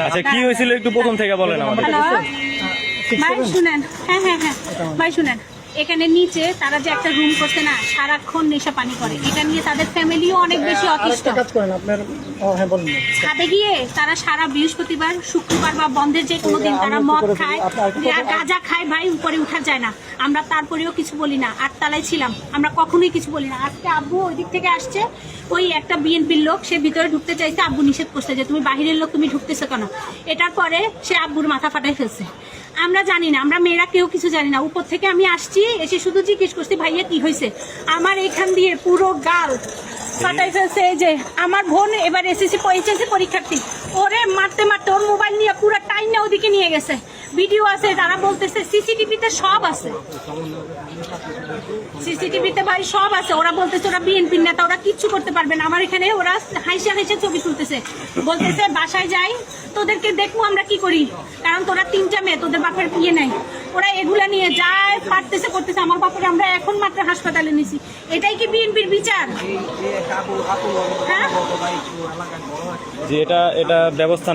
আচ্ছা কি হয়েছিল একটু প্রথম থেকে বলেন আমাদের। ভাই শুনেন। হ্যাঁ হ্যাঁ হ্যাঁ। ভাই শুনেন। এখানে নিচে তারা যে একটা রুম করছে না সারাক্ষণ নেশা পানি করে। এটা নিয়ে তাদের ফ্যামিলিও অনেক বেশি অতিষ্ঠ। কাজ করেন আপনার হ্যাঁ বলুন। ছাদে গিয়ে তারা সারা বৃহস্পতিবার শুক্রবার বা বন্ধের যে কোনো দিন তারা মদ খায় গাঁজা খায় ভাই উপরে উঠা যায় না। আমরা তারপরেও কিছু বলি না আটতলায় ছিলাম। আমরা কখনোই কিছু বলি না। আজকে আব্বু ওই দিক থেকে আসছে ওই একটা বিএনপির লোক সে ভিতরে ঢুকতে চাইছে আব্বু নিষেধ করছে যে তুমি বাহিরের লোক তুমি ঢুকতেছো কেন? এটার পরে সে আব্বুর মাথা ফাটাই ফেলছে। আমরা জানি না, আমরা মেয়েরা কেউ কিছু জানি না। উপর থেকে আমি আসছি, এসে শুধু জিজ্ঞেস করছি, ভাইয়া, কি হয়েছে? আমার এখান দিয়ে পুরো গাল ফাটাই ফেলছে যে আমার বোন এবার এসএসসি এইচএসসি পরীক্ষার্থী। ওরে মারতে মারতে, ওর মোবাইল নিয়ে পুরো টাইম না ওদিকে নিয়ে গেছে। ভিডিও আছে, তারা বলতেছে, সিসিটিভিতে সব আছে। সিসিটিভিতে ভাই সব আছে। ওরা বলতেছে, ওরা বিএনপি নেতা, ওরা কিচ্ছু করতে পারবে না। আমার এখানে ওরা হাইসে হাইসে ছবি তুলতেছে। বলতেছে, বাসায় যাই, তোদেরকে দেখব আমরা কি করি। কারণ তোরা তিনটা মেয়ে, তোদের বাপের বিয়ে নাই। ওরা এগুলা নিয়ে যায়, পারতেছে, করতেছে। আমার বাপের আমরা এখন মাত্র হাসপাতালে নিছি। এটাই কি বিএনপির বিচার? হ্যাঁ এটা এটা ব্যবস্থা